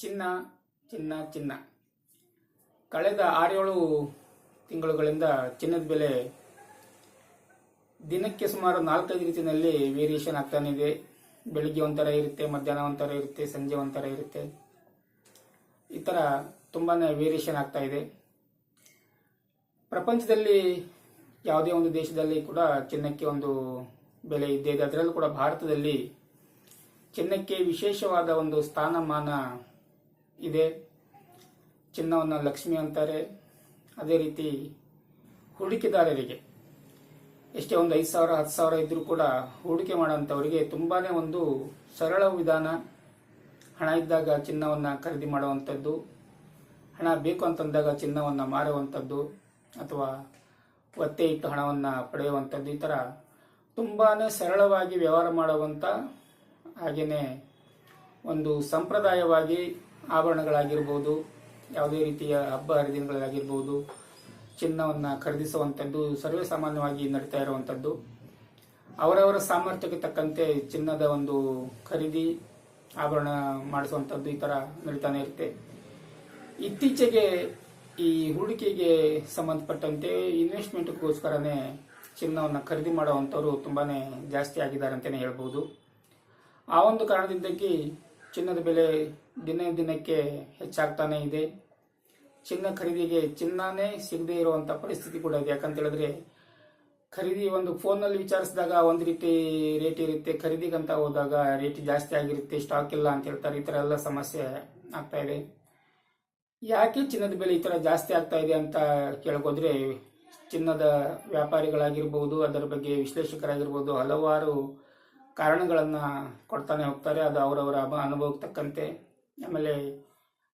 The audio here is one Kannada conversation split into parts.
ಚಿನ್ನ ಚಿನ್ನ ಚಿನ್ನ. ಕಳೆದ ಆರೇಳು ತಿಂಗಳುಗಳಿಂದ ಚಿನ್ನದ ಬೆಲೆ ದಿನಕ್ಕೆ ಸುಮಾರು ನಾಲ್ಕೈದು ರೀತಿಯಲ್ಲಿ ವೇರಿಯೇಷನ್ ಆಗ್ತಾನೆ ಇದೆ. ಬೆಳಿಗ್ಗೆ ಒಂಥರ ಇರುತ್ತೆ, ಮಧ್ಯಾಹ್ನ ಒಂಥರ ಇರುತ್ತೆ, ಸಂಜೆ ಒಂಥರ ಇರುತ್ತೆ. ಈ ಥರ ತುಂಬಾ ವೇರಿಯೇಷನ್ ಆಗ್ತಾ ಇದೆ. ಪ್ರಪಂಚದಲ್ಲಿ ಯಾವುದೇ ಒಂದು ದೇಶದಲ್ಲಿ ಕೂಡ ಚಿನ್ನಕ್ಕೆ ಒಂದು ಬೆಲೆ ಇದ್ದೇ ಇದೆ. ಅದರಲ್ಲೂ ಕೂಡ ಭಾರತದಲ್ಲಿ ಚಿನ್ನಕ್ಕೆ ವಿಶೇಷವಾದ ಒಂದು ಸ್ಥಾನಮಾನ ಇದೆ. ಚಿನ್ನವನ್ನು ಲಕ್ಷ್ಮಿ ಅಂತಾರೆ. ಅದೇ ರೀತಿ ಹೂಡಿಕೆದಾರರಿಗೆ ಎಷ್ಟೇ ಒಂದು ಐದು ಸಾವಿರ, ಹತ್ತು ಸಾವಿರ ಇದ್ದರೂ ಕೂಡ ಹೂಡಿಕೆ ಮಾಡುವಂಥವರಿಗೆ ತುಂಬಾನೇ ಒಂದು ಸರಳ ವಿಧಾನ. ಹಣ ಇದ್ದಾಗ ಚಿನ್ನವನ್ನು ಖರೀದಿ ಮಾಡುವಂಥದ್ದು, ಹಣ ಬೇಕು ಅಂತಂದಾಗ ಚಿನ್ನವನ್ನು ಮಾರುವಂಥದ್ದು ಅಥವಾ ಒತ್ತೆ ಇಟ್ಟು ಹಣವನ್ನು ಪಡೆಯುವಂಥದ್ದು, ಈ ಥರ ತುಂಬಾನೇ ಸರಳವಾಗಿ ವ್ಯವಹಾರ ಮಾಡುವಂಥ ಹಾಗೆಯೇ ಒಂದು ಸಂಪ್ರದಾಯವಾಗಿ ಆಭರಣಗಳಾಗಿರ್ಬೋದು, ಯಾವುದೇ ರೀತಿಯ ಹಬ್ಬ ಹರಿದಿನಗಳಾಗಿರ್ಬೋದು, ಚಿನ್ನವನ್ನು ಖರೀದಿಸುವಂಥದ್ದು ಸರ್ವೇ ಸಾಮಾನ್ಯವಾಗಿ ನಡೀತಾ ಇರುವಂಥದ್ದು ಅವರವರ ಸಾಮರ್ಥ್ಯಕ್ಕೆ ತಕ್ಕಂತೆ ಚಿನ್ನದ ಒಂದು ಖರೀದಿ, ಆಭರಣ ಮಾಡಿಸುವಂಥದ್ದು ಈ ಥರ ನಡೀತಾನೆ ಇರುತ್ತೆ. ಇತ್ತೀಚೆಗೆ ಈ ಹೂಡಿಕೆಗೆ ಸಂಬಂಧಪಟ್ಟಂತೆ ಇನ್ವೆಸ್ಟ್ಮೆಂಟ್ಗೋಸ್ಕರನೇ ಚಿನ್ನವನ್ನು ಖರೀದಿ ಮಾಡುವಂಥವ್ರು ತುಂಬಾನೇ ಜಾಸ್ತಿ ಆಗಿದ್ದಾರೆ ಅಂತಲೇ ಹೇಳ್ಬೋದು. ಆ ಒಂದು ಕಾರಣದಿಂದಾಗಿ ಚಿನ್ನದ ಬೆಲೆ ದಿನ ದಿನಕ್ಕೆ ಹೆಚ್ಚಾಗ್ತಾನೆ ಇದೆ. ಚಿನ್ನ ಖರೀದಿಗೆ ಚಿನ್ನನೇ ಸಿಗದೇ ಇರುವಂತ ಪರಿಸ್ಥಿತಿ ಕೂಡ ಇದೆ. ಯಾಕಂತ ಹೇಳಿದ್ರೆ ಖರೀದಿ ಒಂದು ಫೋನ್ನಲ್ಲಿ ವಿಚಾರಿಸಿದಾಗ ಒಂದು ರೀತಿ ರೇಟ್ ಇರುತ್ತೆ. ಖರೀದಿಗಂತ ಹೋದಾಗ ರೇಟ್ ಜಾಸ್ತಿ ಆಗಿರುತ್ತೆ. ಸ್ಟಾಕ್ ಇಲ್ಲ ಅಂತ ಹೇಳ್ತಾರೆ. ಈ ತರ ಎಲ್ಲ ಸಮಸ್ಯೆ ಆಗ್ತಾ ಇದೆ. ಯಾಕೆ ಚಿನ್ನದ ಬೆಲೆ ಈ ತರ ಜಾಸ್ತಿ ಆಗ್ತಾ ಇದೆ ಅಂತ ಕೇಳ್ಕೋದ್ರೆ ಚಿನ್ನದ ವ್ಯಾಪಾರಿಗಳಾಗಿರ್ಬೋದು, ಅದರ ಬಗ್ಗೆ ವಿಶ್ಲೇಷಕರಾಗಿರ್ಬೋದು, ಹಲವಾರು ಕಾರಣಗಳನ್ನ ಕೊಡ್ತಾನೆ ಹೋಗ್ತಾರೆ. ಅದು ಅವರವರ ಅನುಭವಕ್ಕೆ ತಕ್ಕಂತೆ. ಆಮೇಲೆ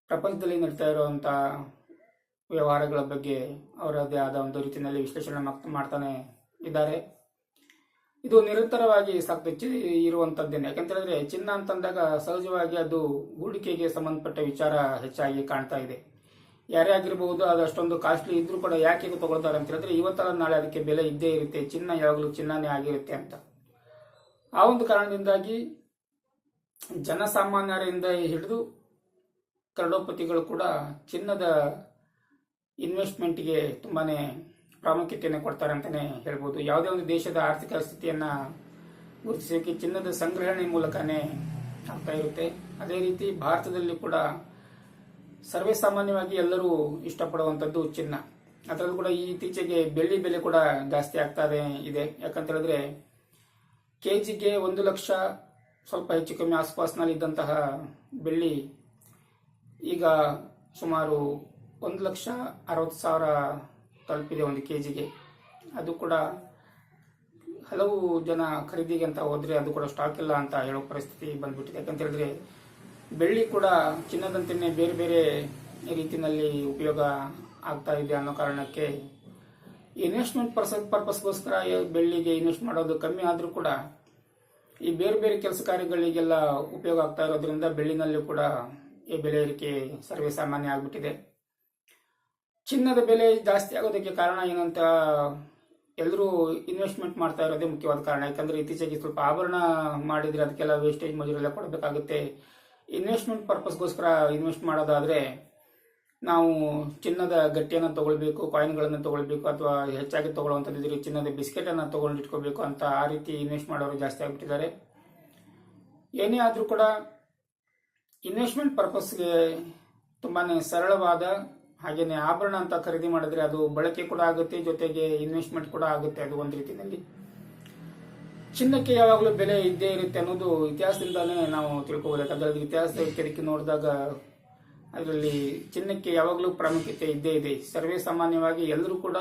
ಪ್ರಪಂಚದಲ್ಲಿ ನಡೀತಾ ಇರುವಂಥ ವ್ಯವಹಾರಗಳ ಬಗ್ಗೆ ಅವರದೇ ಆದ ಒಂದು ರೀತಿಯಲ್ಲಿ ವಿಶ್ಲೇಷಣೆ ಮಾಡ್- ಮಾಡ್ತಾನೆ ಇದ್ದಾರೆ. ಇದು ನಿರಂತರವಾಗಿ ಸಾಕಷ್ಟು ಇರುವಂಥದ್ದೇನೆ ಯಾಕಂತ ಹೇಳಿದ್ರೆ ಚಿನ್ನ ಅಂತಂದಾಗ ಸಹಜವಾಗಿ ಅದು ಹೂಡಿಕೆಗೆ ಸಂಬಂಧಪಟ್ಟ ವಿಚಾರ ಹೆಚ್ಚಾಗಿ ಕಾಣ್ತಾ ಇದೆ. ಯಾರೇ ಆಗಿರಬಹುದು ಅದು ಅಷ್ಟೊಂದು ಕಾಸ್ಟ್ಲಿ ಇದ್ರೂ ಕೂಡ ಯಾಕೆ ತಗೊಳ್ತಾರೆ ಅಂತ ಹೇಳಿದ್ರೆ ಇವತ್ತಲ್ಲ ನಾಳೆ ಅದಕ್ಕೆ ಬೆಲೆ ಇದ್ದೇ ಇರುತ್ತೆ. ಚಿನ್ನ ಯಾವಾಗಲೂ ಚಿನ್ನನೇ ಆಗಿರುತ್ತೆ ಅಂತ. ಆ ಒಂದು ಕಾರಣದಿಂದಾಗಿ ಜನಸಾಮಾನ್ಯರಿಂದ ಹಿಡಿದು ಕರಡೋಪತಿಗಳು ಕೂಡ ಚಿನ್ನದ ಇನ್ವೆಸ್ಟ್ಮೆಂಟ್ಗೆ ತುಂಬಾ ಪ್ರಾಮುಖ್ಯತೆಯನ್ನು ಕೊಡ್ತಾರೆ ಅಂತಲೇ ಹೇಳ್ಬೋದು. ಯಾವುದೇ ಒಂದು ದೇಶದ ಆರ್ಥಿಕ ಸ್ಥಿತಿಯನ್ನು ಗುರುತಿಸೋಕೆ ಚಿನ್ನದ ಸಂಗ್ರಹಣೆ ಮೂಲಕನೇ ಆಗ್ತಾ ಇರುತ್ತೆ. ಅದೇ ರೀತಿ ಭಾರತದಲ್ಲಿ ಕೂಡ ಸರ್ವೇ ಸಾಮಾನ್ಯವಾಗಿ ಎಲ್ಲರೂ ಇಷ್ಟಪಡುವಂಥದ್ದು ಚಿನ್ನ. ಅದರಲ್ಲೂ ಕೂಡ ಈ ಇತ್ತೀಚೆಗೆ ಬೆಳ್ಳಿ ಬೆಲೆ ಕೂಡ ಜಾಸ್ತಿ ಆಗ್ತಾ ಇದೆ. ಯಾಕಂತ ಹೇಳಿದ್ರೆ ಕೆಜಿಗೆ ಒಂದು ಲಕ್ಷ ಸ್ವಲ್ಪ ಹೆಚ್ಚು ಕಮ್ಮಿ ಆಸ್ಪಾಸ್ನಲ್ಲಿದ್ದಂತಹ ಬೆಳ್ಳಿ ಈಗ ಸುಮಾರು ಒಂದು ಲಕ್ಷ ಅರವತ್ತು ಸಾವಿರ ತಲುಪಿದೆ ಒಂದು ಕೆ ಜಿಗೆ ಅದು ಕೂಡ ಹಲವು ಜನ ಖರೀದಿಗೆ ಅಂತ ಹೋದರೆ ಅದು ಕೂಡ ಸ್ಟಾಕ್ ಇಲ್ಲ ಅಂತ ಹೇಳೋ ಪರಿಸ್ಥಿತಿ ಬಂದ್ಬಿಟ್ಟಿದೆ. ಯಾಕಂತ ಹೇಳಿದ್ರೆ ಬೆಳ್ಳಿ ಕೂಡ ಚಿನ್ನದಂತೆಯೇ ಬೇರೆ ಬೇರೆ ರೀತಿಯಲ್ಲಿ ಉಪಯೋಗ ಆಗ್ತಾ ಇದೆ ಅನ್ನೋ ಕಾರಣಕ್ಕೆ ಇನ್ವೆಸ್ಟ್ಮೆಂಟ್ ಪರ್ಸ ಪರ್ಪಸ್ಗೋಸ್ಕರ ಬೆಳ್ಳಿಗೆ ಇನ್ವೆಸ್ಟ್ ಮಾಡೋದು ಕಮ್ಮಿ ಆದರೂ ಕೂಡ ಈ ಬೇರೆ ಬೇರೆ ಕೆಲಸ ಕಾರ್ಯಗಳಿಗೆಲ್ಲ ಉಪಯೋಗ ಆಗ್ತಾ ಇರೋದ್ರಿಂದ ಬೆಳ್ಳಿನಲ್ಲಿ ಕೂಡ ಈ ಬೆಲೆ ಏರಿಕೆ ಸರ್ವೇ ಸಾಮಾನ್ಯ ಆಗ್ಬಿಟ್ಟಿದೆ. ಚಿನ್ನದ ಬೆಲೆ ಜಾಸ್ತಿ ಆಗೋದಕ್ಕೆ ಕಾರಣ ಏನಂತ ಎಲ್ಲರೂ ಇನ್ವೆಸ್ಟ್ಮೆಂಟ್ ಮಾಡ್ತಾ ಇರೋದೇ ಮುಖ್ಯವಾದ ಕಾರಣ. ಯಾಕಂದ್ರೆ ಇತ್ತೀಚೆಗೆ ಸ್ವಲ್ಪ ಆಭರಣ ಮಾಡಿದ್ರೆ ಅದಕ್ಕೆಲ್ಲ ವೇಸ್ಟೇಜ್ ಮಜೂರೆಲ್ಲ ಕೊಡಬೇಕಾಗುತ್ತೆ. ಇನ್ವೆಸ್ಟ್ಮೆಂಟ್ ಪರ್ಪಸ್ಗೋಸ್ಕರ ಇನ್ವೆಸ್ಟ್ ಮಾಡೋದಾದ್ರೆ ನಾವು ಚಿನ್ನದ ಗಟ್ಟಿಯನ್ನು ತಗೊಳ್ಬೇಕು ಕಾಯಿನ್ಗಳನ್ನು ತಗೊಳ್ಬೇಕು ಅಥವಾ ಹೆಚ್ಚಾಗಿ ತಗೊಳ್ಳುವಂಥದ್ದಿದ್ರೆ ಚಿನ್ನದ ಬಿಸ್ಕೆಟ್ ಅನ್ನು ತಗೊಂಡು ಇಟ್ಕೋಬೇಕು ಅಂತ ಆ ರೀತಿ ಇನ್ವೆಸ್ಟ್ ಮಾಡೋರು ಜಾಸ್ತಿ ಆಗ್ಬಿಟ್ಟಿದ್ದಾರೆ. ಏನೇ ಆದರೂ ಕೂಡ ಇನ್ವೆಸ್ಟ್ಮೆಂಟ್ ಪರ್ಪಸ್ಗೆ ತುಂಬಾ ಸರಳವಾದ ಹಾಗೆಯೇ ಆಭರಣ ಅಂತ ಖರೀದಿ ಮಾಡಿದ್ರೆ ಅದು ಬಳಕೆ ಕೂಡ ಆಗುತ್ತೆ, ಜೊತೆಗೆ ಇನ್ವೆಸ್ಟ್ಮೆಂಟ್ ಕೂಡ ಆಗುತ್ತೆ ಅದು ಒಂದು ರೀತಿಯಲ್ಲಿ. ಚಿನ್ನಕ್ಕೆ ಯಾವಾಗಲೂ ಬೆಲೆ ಇದ್ದೇ ಇರುತ್ತೆ ಅನ್ನೋದು ಇತಿಹಾಸದಿಂದಾನೇ ನಾವು ತಿಳ್ಕೋಬೋದು. ಯಾಕಂದ್ರೆ ಕೆದಕಿ ನೋಡಿದಾಗ ಅದರಲ್ಲಿ ಚಿನ್ನಕ್ಕೆ ಯಾವಾಗಲೂ ಪ್ರಾಮುಖ್ಯತೆ ಇದ್ದೇ ಇದೆ. ಸರ್ವೇ ಸಾಮಾನ್ಯವಾಗಿ ಎಲ್ಲರೂ ಕೂಡ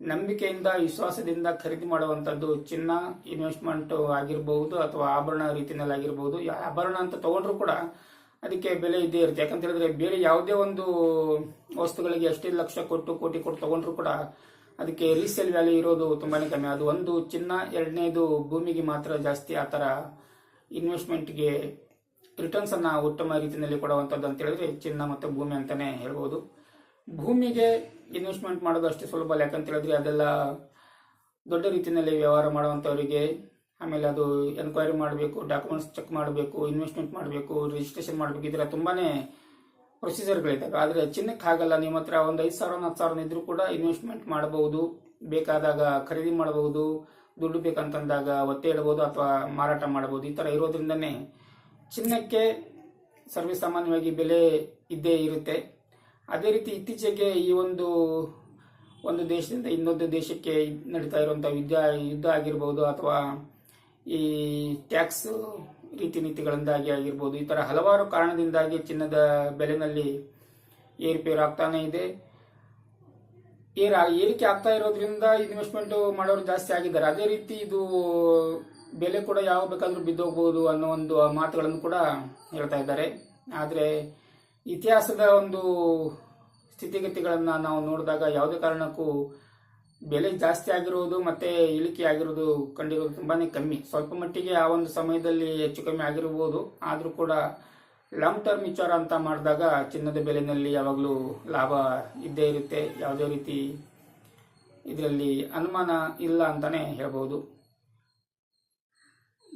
ನಂಬಿಕೆಯಿಂದ, ವಿಶ್ವಾಸದಿಂದ ಖರೀದಿ ಮಾಡುವಂಥದ್ದು ಚಿನ್ನ ಇನ್ವೆಸ್ಟ್ಮೆಂಟ್ ಆಗಿರಬಹುದು ಅಥವಾ ಆಭರಣ ರೀತಿಯಲ್ಲಿ ಆಗಿರಬಹುದು ಆಭರಣ ಅಂತ ತಗೊಂಡ್ರು ಕೂಡ ಅದಕ್ಕೆ ಬೆಲೆ ಇದ್ದೇ ಇರುತ್ತೆ. ಯಾಕಂತ ಹೇಳಿದ್ರೆ ಬೇರೆ ಯಾವುದೇ ಒಂದು ವಸ್ತುಗಳಿಗೆ ಎಷ್ಟೇ ಲಕ್ಷ ಕೊಟ್ಟು, ಕೋಟಿ ಕೊಟ್ಟು ತಗೊಂಡ್ರು ಕೂಡ ಅದಕ್ಕೆ ರೀಸೇಲ್ ವ್ಯಾಲ್ಯೂ ಇರೋದು ತುಂಬಾನೇ ಕಮ್ಮಿ. ಅದು ಒಂದು ಚಿನ್ನ, ಎರಡನೇದು ಭೂಮಿಗೆ ಮಾತ್ರ ಜಾಸ್ತಿ ಆ ಥರ ಇನ್ವೆಸ್ಟ್ಮೆಂಟ್ಗೆ ರಿಟರ್ನ್ಸ್ ಅನ್ನ ಉತ್ತಮ ರೀತಿಯಲ್ಲಿ ಕೊಡುವಂಥದ್ದು ಅಂತ ಹೇಳಿದ್ರೆ ಚಿನ್ನ ಮತ್ತು ಭೂಮಿ ಅಂತಾನೆ ಹೇಳ್ಬೋದು. ಭೂಮಿಗೆ ಇನ್ವೆಸ್ಟ್ಮೆಂಟ್ ಮಾಡೋದು ಅಷ್ಟೇ ಸುಲಭ, ಯಾಕಂತ ಹೇಳಿದ್ರೆ ಅದೆಲ್ಲ ದೊಡ್ಡ ರೀತಿಯಲ್ಲಿ ವ್ಯವಹಾರ ಮಾಡುವಂಥವರಿಗೆ ಆಮೇಲೆ ಅದು ಎನ್ಕ್ವೈರಿ ಮಾಡಬೇಕು ಡಾಕ್ಯುಮೆಂಟ್ಸ್ ಚೆಕ್ ಮಾಡಬೇಕು ಇನ್ವೆಸ್ಟ್ಮೆಂಟ್ ಮಾಡಬೇಕು ರಿಜಿಸ್ಟ್ರೇಷನ್ ಮಾಡಬೇಕು, ಈ ಥರ ತುಂಬಾನೇ ಪ್ರೊಸೀಜರ್ಗಳಿದ್ದಾವೆ ಆದರೆ ಚಿನ್ನಕ್ಕೆ ಹಾಗಲ್ಲ, ನಿಮ್ಮ ಹತ್ರ ಒಂದು ಐದು ಸಾವಿರ ಹತ್ತು ಸಾವಿರ ಇದ್ರೂ ಕೂಡ ಇನ್ವೆಸ್ಟ್ಮೆಂಟ್ ಮಾಡಬಹುದು, ಬೇಕಾದಾಗ ಖರೀದಿ ಮಾಡಬಹುದು, ದುಡ್ಡು ಬೇಕಂತಂದಾಗ ಒತ್ತೆ ಇಡಬಹುದು ಅಥವಾ ಮಾರಾಟ ಮಾಡಬಹುದು, ಈ ಥರ ಇರೋದ್ರಿಂದನೇ ಚಿನ್ನಕ್ಕೆ ಸರ್ವೇಸಾಮಾನ್ಯವಾಗಿ ಬೆಲೆ ಇದ್ದೇ ಇರುತ್ತೆ. ಅದೇ ರೀತಿ ಇತ್ತೀಚೆಗೆ ಈ ಒಂದು ಒಂದು ದೇಶದಿಂದ ಇನ್ನೊಂದು ದೇಶಕ್ಕೆ ನಡೀತಾ ಇರುವಂಥ ಯುದ್ಧ ಯುದ್ಧ ಆಗಿರ್ಬೋದು ಅಥವಾ ಈ ಟ್ಯಾಕ್ಸ್ ರೀತಿ ನೀತಿಗಳಿಂದಾಗಿ ಆಗಿರ್ಬೋದು, ಈ ಥರ ಹಲವಾರು ಕಾರಣದಿಂದಾಗಿ ಚಿನ್ನದ ಬೆಲೆನಲ್ಲಿ ಏರುಪೇರು ಆಗ್ತಾನೆ ಇದೆ. ಏರ ಏರಿಕೆ ಆಗ್ತಾ ಇರೋದ್ರಿಂದ ಇನ್ವೆಸ್ಟ್ಮೆಂಟ್ ಮಾಡೋರು ಜಾಸ್ತಿ ಆಗಿದ್ದಾರೆ. ಅದೇ ರೀತಿ ಇದು ಬೆಲೆ ಕೂಡ ಯಾವ ಬೇಕಾದ್ರೂ ಬಿದ್ದೋಗ್ಬೋದು ಅನ್ನೋ ಒಂದು ಮಾತುಗಳನ್ನು ಕೂಡ ಹೇಳ್ತಾ ಇದ್ದಾರೆ. ಆದರೆ ಇತಿಹಾಸದ ಒಂದು ಸ್ಥಿತಿಗತಿಗಳನ್ನು ನಾವು ನೋಡಿದಾಗ ಯಾವುದೇ ಕಾರಣಕ್ಕೂ ಬೆಲೆ ಜಾಸ್ತಿ ಆಗಿರುವುದು ಮತ್ತೆ ಇಳಿಕೆ ಆಗಿರೋದು ಕಂಡಿರೋದು ತುಂಬಾನೇ ಕಮ್ಮಿ. ಸ್ವಲ್ಪ ಮಟ್ಟಿಗೆ ಆ ಒಂದು ಸಮಯದಲ್ಲಿ ಹೆಚ್ಚು ಕಮ್ಮಿ ಆಗಿರಬಹುದು ಆದರೂ ಕೂಡ ಲಾಂಗ್ ಟರ್ಮ್ ವಿಚಾರ ಅಂತ ಮಾಡಿದಾಗ ಚಿನ್ನದ ಬೆಲೆನಲ್ಲಿ ಯಾವಾಗಲೂ ಲಾಭ ಇದ್ದೇ ಇರುತ್ತೆ. ಯಾವುದೇ ರೀತಿ ಇದರಲ್ಲಿ ಅನುಮಾನ ಇಲ್ಲ ಅಂತಲೇ ಹೇಳ್ಬೋದು.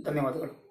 ಧನ್ಯವಾದಗಳು.